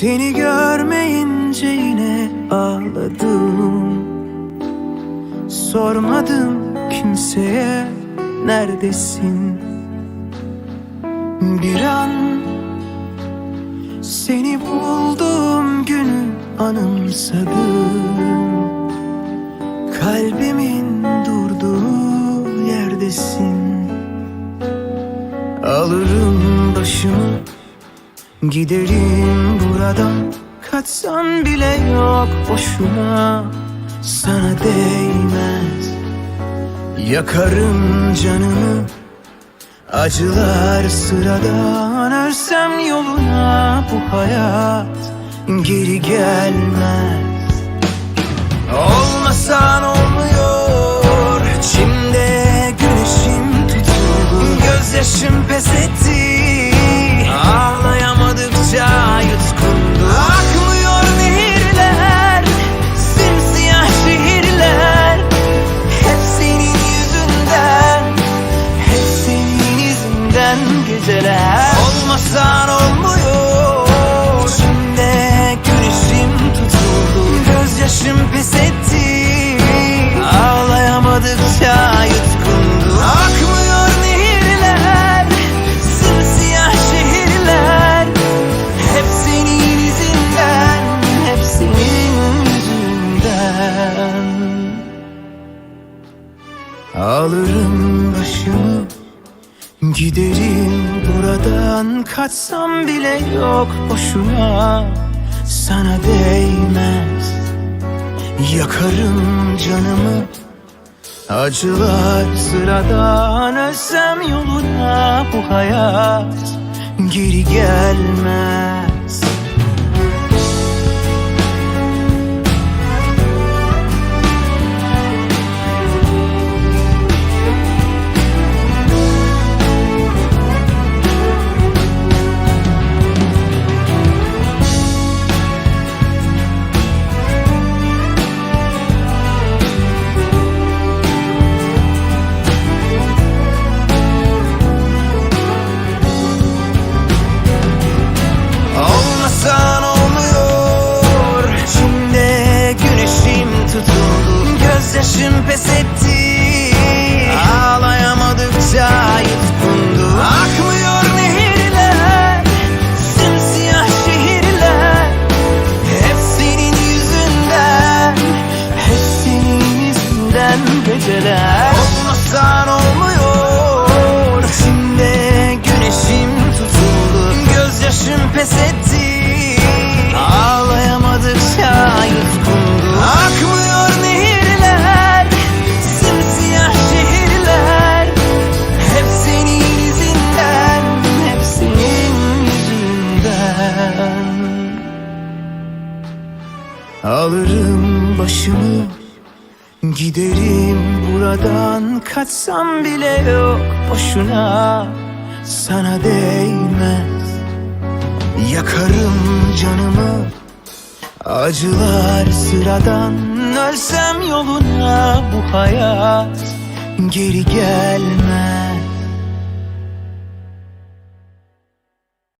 Seni görmeyince yine ağladım. Sormadım kimseye neredesin? Bir an seni bulduğum günü anımsadım. Kalbimin durduğu yerdesin. Alırım başımı Giderim buradan Kaçsan bile yok boşuna. Sana değmez. Yakarım canımı. Acılar sıradan Ölsem yoluna bu hayat Geri gelmez. Olmasan Olmasan olmuyor İçimde güneşim tutuldu. Gözyaşım pes etti Ağlayamadıkça yutkundu. Akmıyor nehirler Simsiyah şehirler. Hep senin yüzünden Hep senin yüzünden. Alırım başımı Giderim. Buradan Kaçsam bile yok boşuna Sana değmez. Yakarım canımı. Acılar sıradan Ölsem yoluna bu hayat Geri gelmez Alırım başımı Giderim buradan. Kaçsam bile yok boşuna Sana değmez. Yakarım canımı Acılar sıradan. Ölsem yoluna bu hayat Geri gelmez